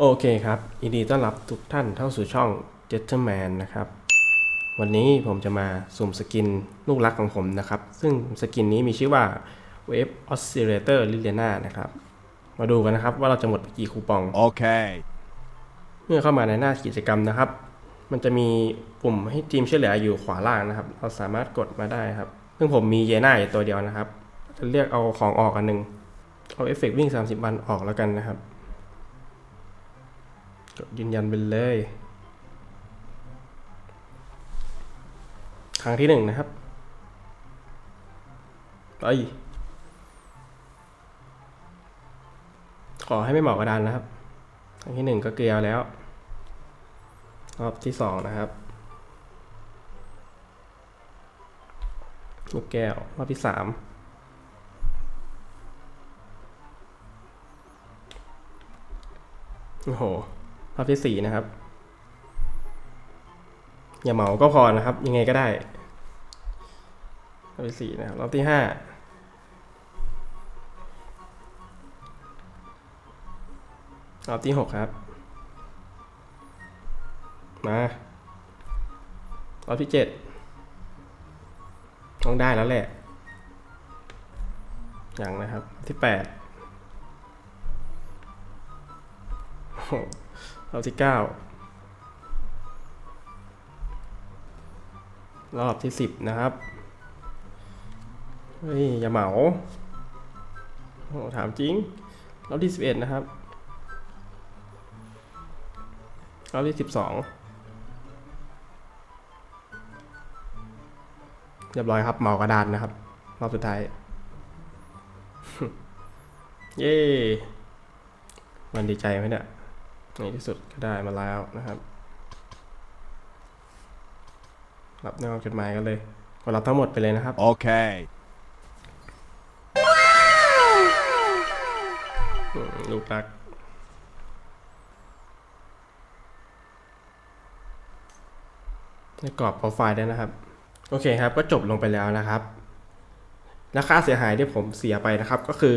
โอเคครับยินดีต้อนรับทุกท่านเข้าสู่ช่อง Gentleman นะครับ วันนี้ผมจะมาสุ่มสกินลูกรักของผมนะครับ ซึ่งสกินนี้มีชื่อว่า Wave Oscillator Liliana นะครับ มาดูกันนะครับว่าเราจะหมดไปกี่คูปอง Okay. เมื่อเข้ามาในหน้ากิจกรรมนะครับ มันจะมีปุ่มให้ทีมช่วยเหลืออยู่ขวาล่างนะครับ เราสามารถกดมาได้ครับ ซึ่งผมมีเยน่าอยู่ตัวเดียวนะครับ จะเรียกเอาของออกอันหนึ่งเอาเอฟเฟกต์วิ่ง 30 วันออกแล้วกันนะครับ กดยืนยันไปเลย ครั้งที่หนึ่งนะครับ ไป ขอให้ไม่เหมากระดานนะครับ ครั้งที่หนึ่งก็เกลียวแล้ว รอบที่สองนะครับลูกแก้ว รอบที่สามโอ้โห รอบที่สี่นะครับ อย่าเหมาก็พอนะครับ ยังไงก็ได้รอบที่สี่นะครับรอบที่ห้ารอบที่หกครับ มารอบที่เจ็ดต้องได้แล้วแหละ อย่างนะครับที่แปดโอ้ รอบที่เก้ารอบที่สิบนะครับ เฮ้ย อย่าเหมาโอ้ถามจริง รอบที่สิบเอ็ดนะครับ รอบที่สิบสองเรียบร้อยครับ เหมากระดานนะครับ รอบสุดท้าย เย้มันดีใจไหมเนี่ย ในที่สุดก็ได้มาแล้วนะครับ รับในความจดหมายกันเลยกดรับทั้งหมดไปเลยนะครับ Okay. อืมลูกรักในกรอบโปรไฟล์ด้วยนะครับ โอเคครับก็จบลงไปแล้วนะครับ และค่าเสียหายที่ผมเสียไปนะครับก็คือ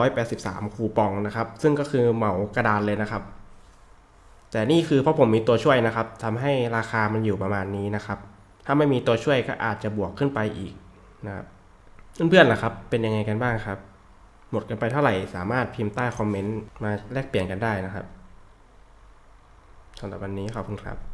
2,583 คูปองนะครับ ซึ่งก็คือเหมากระดานเลยนะครับ แต่นี่คือเพราะผมมีตัวช่วยนะครับทำให้ราคามันอยู่ประมาณนี้นะครับ ถ้าไม่มีตัวช่วยก็อาจจะบวกขึ้นไปอีกนะครับเพื่อนๆล่ะครับ เป็นยังไงกันบ้างครับ หมดกันไปเท่าไหร่สามารถพิมพ์ใต้คอมเมนต์มาแลกเปลี่ยนกันได้นะครับสำหรับวันนี้ขอบคุณครับ